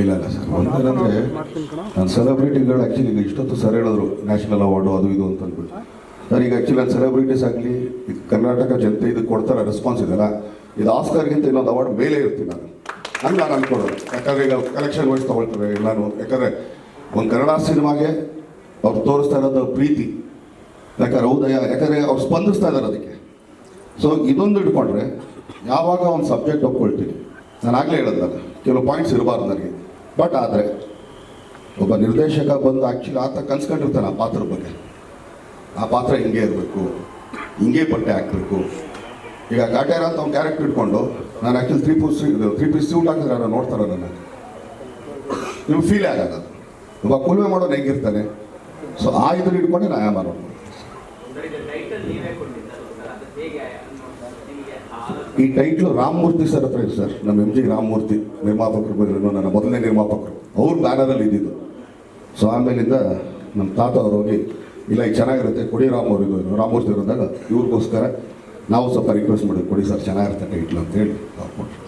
ಇಲ್ಲ ಇಲ್ಲ ಸರ್. ಒಂದೇನಂದ್ರೆ ನಾನು ಸೆಲೆಬ್ರಿಟಿಗಳು ಆ್ಯಕ್ಚುಲಿ ಈಗ ಇಷ್ಟೊತ್ತು ಸರ್ ಹೇಳಿದ್ರು ನ್ಯಾಷನಲ್ ಅವಾರ್ಡು ಅದು ಇದು ಅಂತ ಅಂದ್ಬಿಟ್ಟು. ಸರ್, ಈಗ ಆ್ಯಕ್ಚುಲಿ ನಾನು ಸೆಲೆಬ್ರಿಟೀಸ್ ಆಗಲಿ ಕರ್ನಾಟಕ ಜನತೆ ಇದು ಕೊಡ್ತಾರೆ ರೆಸ್ಪಾನ್ಸ್ ಇದೆಲ್ಲ ಇದು ಆಸ್ಕರ್ಗಿಂತ ಇನ್ನೊಂದು ಅವಾರ್ಡ್ ಮೇಲೆ ಇರ್ತೀನಿ ನಾನು. ಹಂಗೆ ನಾನು ಅನ್ಕೊಳ್ಳೋದು ಯಾಕಂದ್ರೆ ಈಗ ಕಲೆಕ್ಷನ್ ವೈಸ್ ತೊಗೊಳ್ತಾರೆ ಎಲ್ಲಾನು. ಯಾಕಂದರೆ ಒಂದು ಕನ್ನಡ ಸಿನಿಮಾಗೆ ಅವ್ರು ತೋರಿಸ್ತಾ ಇರೋದು ಪ್ರೀತಿ. ಯಾಕಂದ್ರೆ ಹೌದಯ ಯಾಕಂದರೆ ಅವ್ರು ಸ್ಪಂದಿಸ್ತಾ ಇದ್ದಾರೆ ಅದಕ್ಕೆ. ಸೊ ಇದೊಂದು ಇಟ್ಕೊಂಡ್ರೆ, ಯಾವಾಗ ಒಂದು ಸಬ್ಜೆಕ್ಟ್ ಒಪ್ಕೊಳ್ತೀನಿ. ನಾನು ಆಗಲೇ ಹೇಳೋದಲ್ಲ ಕೆಲವು ಪಾಯಿಂಟ್ಸ್ ಇರಬಾರ್ದು ನನಗೆ. ಬಟ್ ಆದರೆ ಒಬ್ಬ ನಿರ್ದೇಶಕ ಬಂದು ಆ್ಯಕ್ಚುಲಿ ಆತ ಕನ್ಸ್ಕೊಂಡಿರ್ತಾನೆ ಆ ಪಾತ್ರದ ಬಗ್ಗೆ. ಆ ಪಾತ್ರ ಹಿಂಗೆ ಇರಬೇಕು, ಹಿಂಗೆ ಬಟ್ಟೆ ಹಾಕಬೇಕು. ಈಗ ಕಾಟ್ಯಾರ ಅಂತ ಅವ್ನು ಕ್ಯಾರೆಕ್ಟರ್ ಇಟ್ಕೊಂಡು ನಾನು actually three piece three piece suit ಹಾಕಿದ್ರೆ ನಾನು ನೋಡ್ತಾರೆ ನನ್ನ? ನಿಮ್ಗೆ ಫೀಲ್ ಆಗಲ್ಲ ಒಬ್ಬ ಕುಲ್ಮೆ ಮಾಡೋನು ಹೆಂಗಿರ್ತಾನೆ? ಸೊ ಆ ಇದನ್ನ ಇಟ್ಕೊಂಡೆ ನಾನು ಆಯಾಮ ಸರ್ ಈ ಟೈಟ್ಲು ರಾಮಮೂರ್ತಿ ಸರ್ ಹತ್ರ ಇದೆ ಸರ್. ನಮ್ಮ ಎಂ ಜಿ ರಾಮಮೂರ್ತಿ ನಿರ್ಮಾಪಕರು ನನ್ನ ಮೊದಲನೇ ನಿರ್ಮಾಪಕರು. ಅವ್ರ ಬ್ಯಾನರಲ್ಲಿ ಇದ್ದಿದ್ದು. ಸೊ ಆಮೇಲಿಂದ ನಮ್ಮ ತಾತ ಅವ್ರು ಹೋಗಿ, ಇಲ್ಲ, ಈಗ ಚೆನ್ನಾಗಿರುತ್ತೆ, ಕೊಡಿ ರಾಮ ಅವ್ರು ಇದು. ರಾಮಮೂರ್ತಿ ಇರೋದಾಗ ಇವ್ರಿಗೋಸ್ಕರ ನಾವು ಸ್ವಲ್ಪ ರಿಕ್ವೆಸ್ಟ್ ಮಾಡಿದ್ವಿ, ಕೊಡಿ ಸರ್, ಚೆನ್ನಾಗಿರುತ್ತೆ ಟೈಟ್ಲು ಅಂತ ಹೇಳಿ ಅವ್ರು ಕೊಟ್ರು.